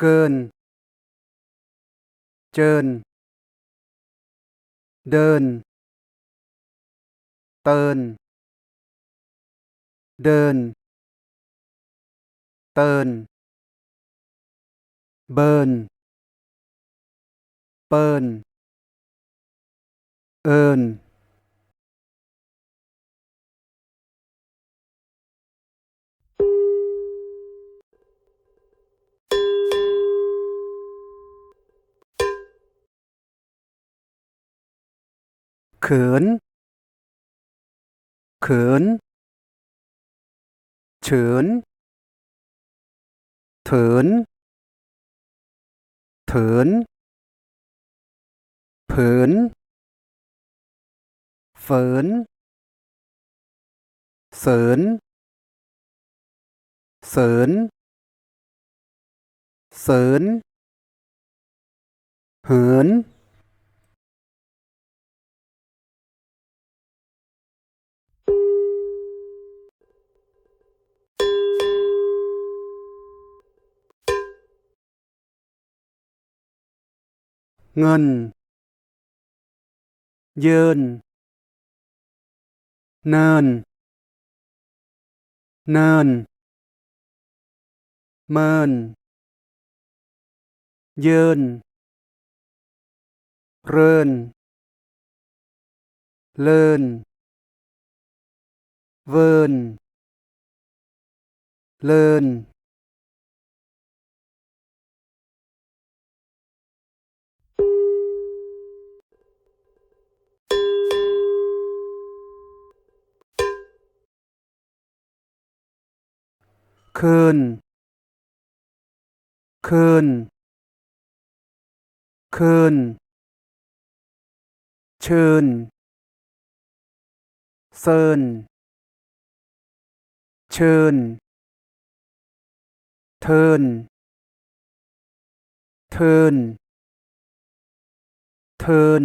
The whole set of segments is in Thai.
เกิน เจิน เดิน เติน เดิน เติน เบิน เปินเอิน เขิน เขิน เฉิน เถิน เถิน เผินเฝนเสริน เสริน เสรินเหิน เงิน เยืนเนิน เนิน เมิน เยืนเริน เลิน เวิน เลิน คืน คืน คืน ชื่นเซินเชิญเทินเทินเทิน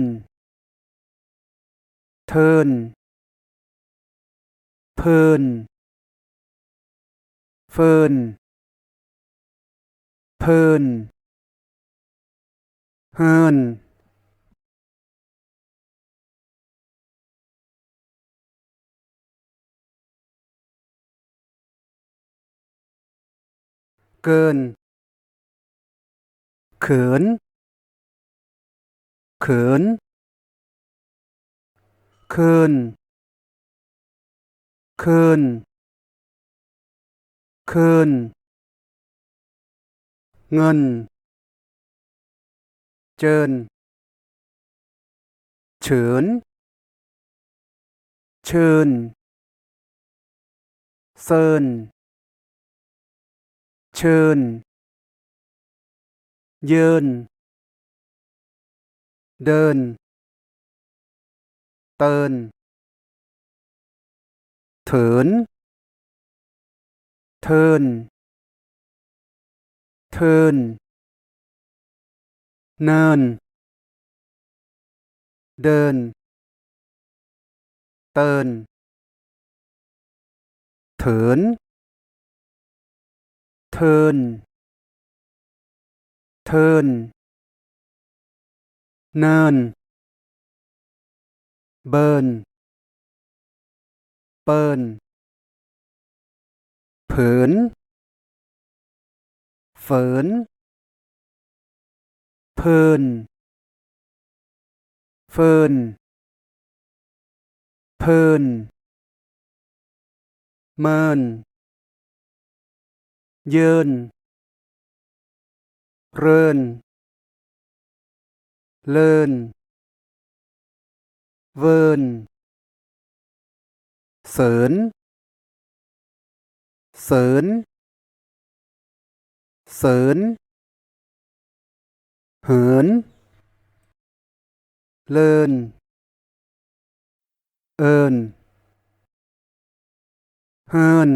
เทินเพิ่น ฟินเพิ่นเฮินเกิน เขิน เขิน คืน คืน คืน เงิน เจินเฉินเชิญเซินเชิญ เยืนเดิน เตินเถิน เทินเทินเนิน เดิน เตินเถิน เทิน เทิน เนิน เบิน เปิน ผิน เฟินเพินเฟินเพินเมินยืนเริน เลิน เวินเสริน เสริญ เสริญ เหิน เลิน เอินเฮิน